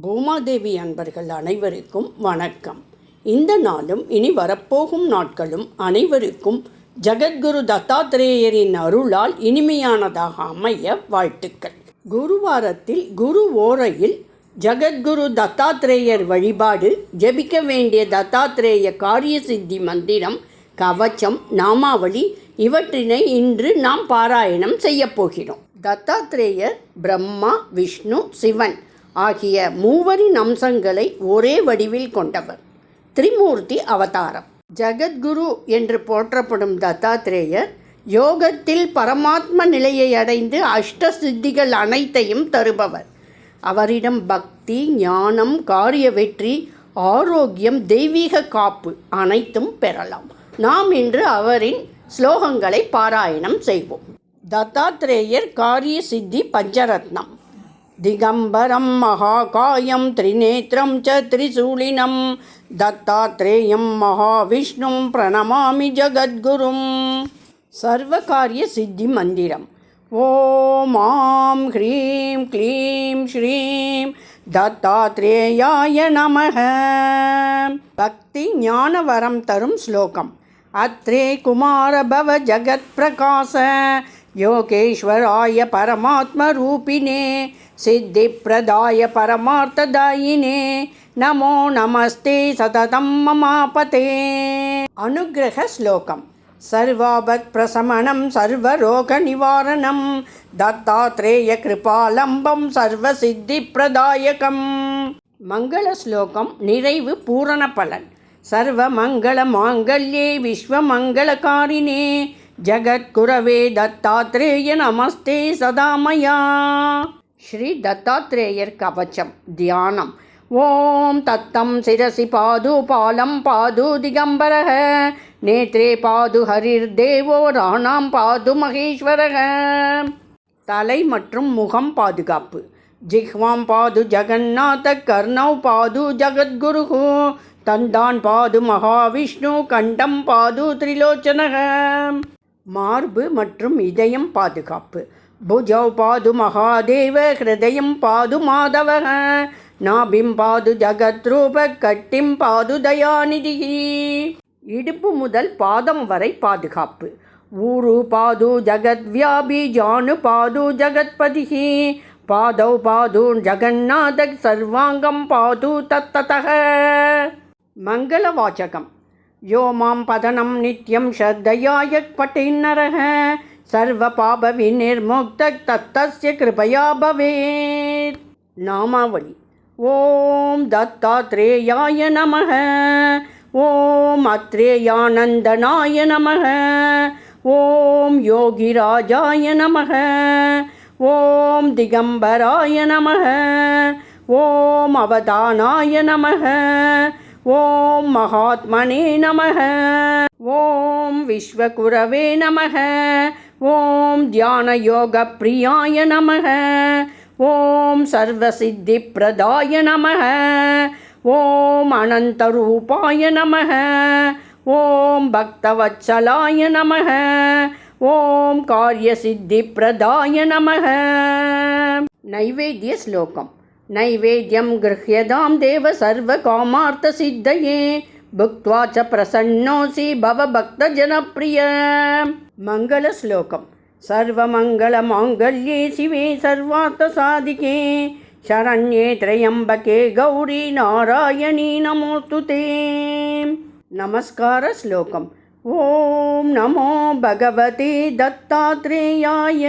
பூமாதேவி அன்பர்கள் அனைவருக்கும் வணக்கம். இந்த நாளும் இனி வரப்போகும் நாட்களும் அனைவருக்கும் ஜெகத்குரு தத்தாத்திரேயரின் அருளால் இனிமையானதாக அமைய வாழ்த்துக்கள். குருவாரத்தில் குரு ஓரையில் ஜெகத்குரு தத்தாத்திரேயர் வழிபாடு ஜெபிக்க வேண்டிய தத்தாத்திரேய காரிய சித்தி மந்திரம் கவச்சம் நாமாவளி இவற்றினை இன்று நாம் பாராயணம் செய்யப் போகிறோம். தத்தாத்திரேயர் பிரம்மா விஷ்ணு சிவன் ஆகிய மூவரின் அம்சங்களை ஒரே வடிவில் கொண்டவர். திரிமூர்த்தி அவதாரம். ஜகத்குரு என்று போற்றப்படும் தத்தாத்ரேயர் யோகத்தில் பரமாத்ம நிலையை அடைந்து அஷ்ட சித்திகள் அனைத்தையும் தருபவர். அவரிடம் பக்தி ஞானம் காரிய வெற்றி ஆரோக்கியம் தெய்வீக காப்பு அனைத்தும் பெறலாம். நாம் இன்று அவரின் ஸ்லோகங்களை பாராயணம் செய்வோம். தத்தாத்ரேயர் காரிய சித்தி பஞ்சரத்னம். திகம்பரம் மகாகாயம் திரிநேத்திரம் ச திரிசூலினம் தத்தாத்ரேயம் மகாவிஷ்ணும் பிரணமாமி ஜகத்குரும். சர்வகாரிய சித்தி மந்திரம். ஓம் ஆம் ஹ்ரீம் க்ளீம் ஸ்ரீம் தத்தாத்ரேயாய நமக பக்தி ஞான வரம் தரும் ஸ்லோகம். அத்ரே குமார பவ ஜகத் பிரகாச. யோகேஸ்வராய பரமாத்ம ரூபினே. सिद्धिप्रदाय परमार्थदायिने नमो नमस्ते सततं ममापते अनुग्रहश्लोकं सर्वापत्प्रशमनं सर्वरोगनिवारणं दत्तात्रेयकृपालम्बं सर्वसिद्धिप्रदायकं मङ्गलश्लोकं நிறைவு பூரணபலன் सर्वमङ्गलमाङ्गल्ये विश्वमङ्गलकारिणे जगत्कुरवे दत्तात्रेय नमस्ते सदा मया ஸ்ரீ தத்தாத்ரேயர் கவச்சம் தியானம். ஓம் தத்தம் சிரசி பாது பாலம் பாது திகம்பரக. நேத்ரே பாது ஹரிர் தேவோ ராணாம் பாது மகேஸ்வரக. தலை மற்றும் முகம் பாதுகாப்பு. ஜிஹ்வாம் பாது ஜெகநாத கர்ணவ் பாது ஜகத்குரு தந்தான் பாது மகாவிஷ்ணு கண்டம் பாது திரிலோச்சனக. மார்பு மற்றும் இதயம் பாதுகாப்பு. भुजौ पादु महादेव हृदयं पादु माधवः नाभिं पादु ஜகத்ரூப கட்டிம் பாது தயாநிதிः இடுப்பு முதல் பாதம் வரை பாதுகாப்பு ஊரு பாது ஜகத்வியாபி ஜானு பாது ஜகத்பதிः பாதௌ பாது ஜகநாத சர்வாங்கம் பாது தத்ததः மங்களவாச்சகம் யோ மாம் பதனம் நித்யம் ஸ்ரத்தையாய பட்டின்னரः सर्वपापविनिर्मुक्तः तत्तस्य कृपया भवेत्। नामावली। ॐ दत्तात्रेयाय नमः। ॐ अत्रेयानन्दनाय नमः। ॐ योगिराजाय नमः। ॐ दिगम्बराय नमः। ॐ अवदानाय नमः। ॐ महात्मने नमः। ॐ विश्वकुरवे नमः। ॐ ध्यानयोगप्रियाय नमः ॐ सर्वसिद्धिप्रदाय नमः ॐ अनन्तरूपाय नमः ॐ भक्तवत्सलाय नमः ॐ कार्यसिद्धिप्रदाय नमः नैवेद्यश्लोकम् नैवेद्यं गृह्यतां देव सर्वकामार्थसिद्धये भुक्त्वा च प्रसन्नोऽसि भव भक्तजनप्रिय मङ्गलश्लोकं सर्वमङ्गलमाङ्गल्ये शिवे सर्वार्थसाधिके शरण्ये त्र्यम्बके गौरी नारायणी नमोऽस्तु ते नमस्कारश्लोकम् ॐ नमो भगवते दत्तात्रेयाय